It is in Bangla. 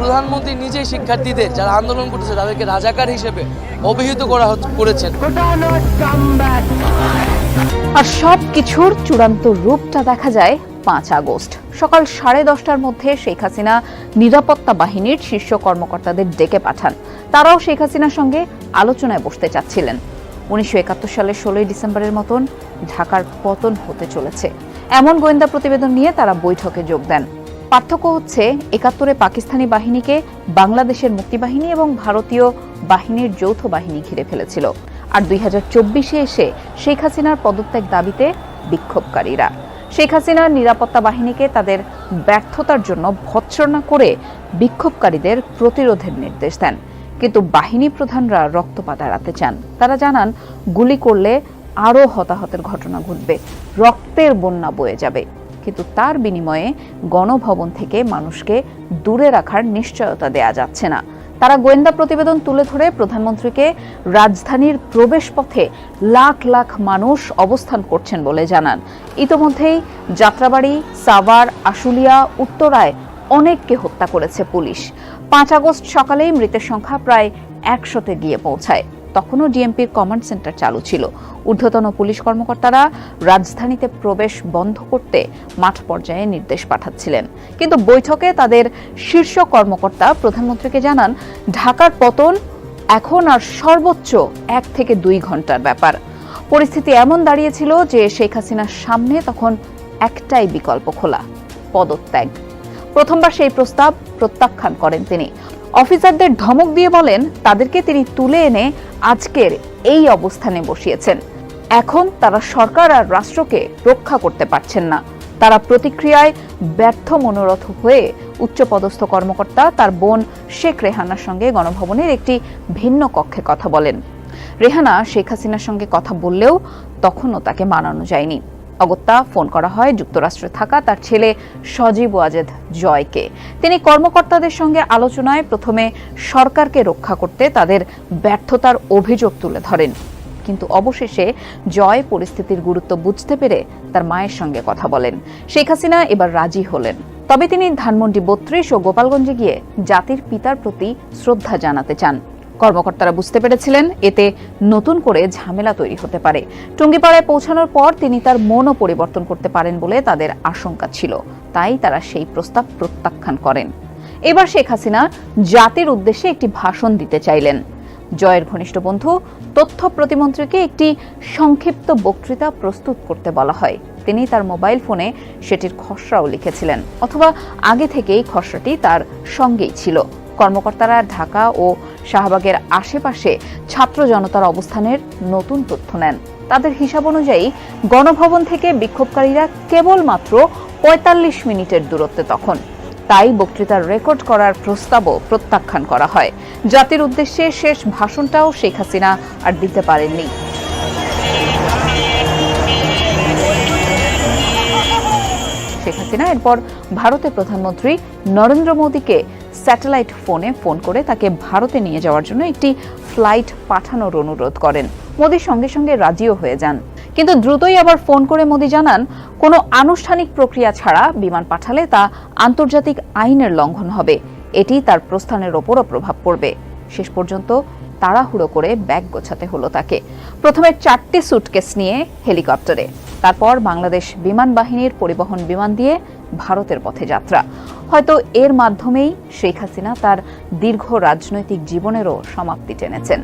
প্রধানমন্ত্রী নিজেই শিক্ষার্থীদের যারা আন্দোলন করতেছে তাদেরকে রাজাকার হিসেবে অভিহিত করা করেছেন। আর সব কিছুর চূড়ান্ত রূপটা দেখা যায় পাঁচ আগস্ট। সকাল সাড়ে দশটার মধ্যে শেখ হাসিনা নিরাপত্তা বাহিনীর শীর্ষ কর্মকর্তাদের ডেকে পাঠান। তারাও শেখ হাসিনার সঙ্গে আলোচনায় বসতে চাচ্ছিলেন। উনিশশো একাত্তর সালের ষোলোই ডিসেম্বরের মতন ঢাকার পতন হতে চলেছে। এমন গোয়েন্দা প্রতিবেদন নিয়ে তারা বৈঠকে যোগ দেন। পার্থক্য হচ্ছে, একাত্তরে পাকিস্তানি বাহিনীকে বাংলাদেশের মুক্তিবাহিনী এবং ভারতীয় বাহিনীর যৌথ বাহিনী ঘিরে ফেলেছিল। আর দুই হাজার চব্বিশে এসে শেখ হাসিনার পদত্যাগ দাবিতে বিক্ষোভকারীরা। শেখ হাসিনার নিরাপত্তা বাহিনীকে তাদের ব্যর্থতার জন্য ভৎসনা করে বিক্ষোভকারীদের প্রতিরোধের নির্দেশ দেন। কিন্তু বাহিনী প্রধানরা রক্তপাত এড়াতে চান। তারা জানান, গুলি করলে আরও হতাহতের ঘটনা ঘটবে। রক্তের বন্যা বয়ে যাবে। কিন্তু তার বিনিময়ে গণভবন থেকে মানুষকে দূরে রাখার নিশ্চয়তা দেয়া যাচ্ছে না। তারা গোয়েন্দা প্রতিবেদন তুলে ধরে প্রধানমন্ত্রীকে রাজধানীর প্রবেশপথে লাখ লাখ মানুষ অবস্থান করছেন বলে জানান। ইতোমধ্যেই যাত্রাবাড়ি, সাভার, আশুলিয়া, উত্তরায় অনেককে হত্যা করেছে পুলিশ। পাঁচ আগস্ট সকালেই মৃতের সংখ্যা প্রায় একশোতে গিয়ে পৌঁছায়। তখনও ডিএমপির কমান্ড সেন্টার চালু ছিল। ঊর্ধ্বতন পুলিশ কর্মকর্তারা রাজধানীতে প্রবেশ বন্ধ করতে মাঠ পর্যায়ে নির্দেশ পাঠাচ্ছিলেন। কিন্তু বৈঠকে তাদের শীর্ষ কর্মকর্তা, প্রধানমন্ত্রীকে জানান, ঢাকার পতন এখন আর সর্বোচ্চ এক থেকে দুই ঘণ্টার ব্যাপার। পরিস্থিতি এমন দাঁড়িয়েছিল যে শেখ হাসিনার সামনে তখন একটাই বিকল্প খোলা, পদত্যাগ। প্রথমবার সেই প্রস্তাব প্রত্যাখ্যান করেন তিনি। অফিসারদের ধমক দিয়ে বলেন, তাদেরকে তিনি তুলে এনে আজকের এই অবস্থানে বসিয়েছেন। এখন তারা সরকার আর রাষ্ট্রকে রক্ষা করতে পারছেন না। তারা প্রতিক্রিয়ায় ব্যর্থ মনোরথ হয়ে উচ্চপদস্থ কর্মকর্তা তার বোন শেখ রেহানার সঙ্গে গণভবনের একটি ভিন্ন কক্ষে কথা বলেন। রেহানা শেখ হাসিনার সঙ্গে কথা বললেও তখনও তাকে মানানো যায়নি। অগত্যা ফোন করা হয় যুক্তরাষ্ট্রে থাকা তার ছেলে সজীব ওয়াজেদ জয়কে। তিনি কর্মকর্তাদের সঙ্গে আলোচনায় প্রথমে সরকারকে রক্ষা করতে তাদের ব্যর্থতার অভিযোগ তুলে ধরেন। কিন্তু অবশেষে জয় পরিস্থিতির গুরুত্ব বুঝতে পেরে তার মায়ের সঙ্গে কথা বলেন। শেখ হাসিনা এবার রাজি হলেন। তবে তিনি ধানমন্ডি বত্রিশ ও গোপালগঞ্জে গিয়ে জাতির পিতার প্রতি শ্রদ্ধা জানাতে চান। কর্মকর্তারা বুঝতে পেরেছিলেন, এতে নতুন করে ঝামেলা তৈরি হতে পারে। টুঙ্গিপাড়ায় পৌঁছানোর পর তিনি তার মনও পরিবর্তন করতে পারেন বলে তাদের আশঙ্কা ছিল। তাই তারা সেই প্রস্তাব প্রত্যাখ্যান করেন। এবার শেখ হাসিনা জাতির উদ্দেশ্যে একটি ভাষণ দিতে চাইলেন। জয়ের ঘনিষ্ঠ বন্ধু, তথ্য প্রতিমন্ত্রীকে একটি সংক্ষিপ্ত বক্তৃতা প্রস্তুত করতে বলা হয়। তিনি তার মোবাইল ফোনে সেটির খসড়াও লিখেছিলেন, অথবা আগে থেকেই খসড়াটি তার সঙ্গেই ছিল। কর্মকর্তারা ঢাকা ও শাহবাগের আশেপাশে ছাত্র জনতার অবস্থানের নতুন তথ্য নেন। তাদের হিসাব অনুযায়ী গণভবন থেকে বিক্ষোভকারীরা কেবলমাত্র পঁয়তাল্লিশ মিনিটের দূরত্বে তখন। তাই বক্তৃতার রেকর্ড করার প্রস্তাবও প্রত্যাখ্যান করা হয়। জাতির উদ্দেশ্যে শেষ ভাষণটাও শেখ হাসিনা আর দিতে পারেননি। শেখ হাসিনা। এরপর ভারতের প্রধানমন্ত্রী নরেন্দ্র মোদীকে স্যাটেলাইট ফোনে ফোন করে তাকে ভারতে নিয়ে যাওয়ার জন্য একটি ফ্লাইট পাঠানোর অনুরোধ করেন। মোদী সঙ্গে সঙ্গে রাজিও হয়ে যান। কিন্তু দ্রুতই আবার ফোন করে মোদী জানান, কোনো আনুষ্ঠানিক প্রক্রিয়া ছাড়া বিমান পাঠালে তা আন্তর্জাতিক আইনের লঙ্ঘন হবে। এটি তার প্রস্থানের ওপরও প্রভাব পড়বে। শেষ পর্যন্ত তাড়াহুড়ো করে ব্যাগ গোছাতে হলো তাকে। প্রথমে চারটি সুটকেস নিয়ে হেলিকপ্টারে। তারপর বাংলাদেশ বিমান বাহিনীর পরিবহন বিমান দিয়ে ভারতের পথে যাত্রা। হয়তো এর মাধ্যমেই শেখ হাসিনা তার দীর্ঘ রাজনৈতিক জীবনেরও সমাপ্তি টেনেছেন।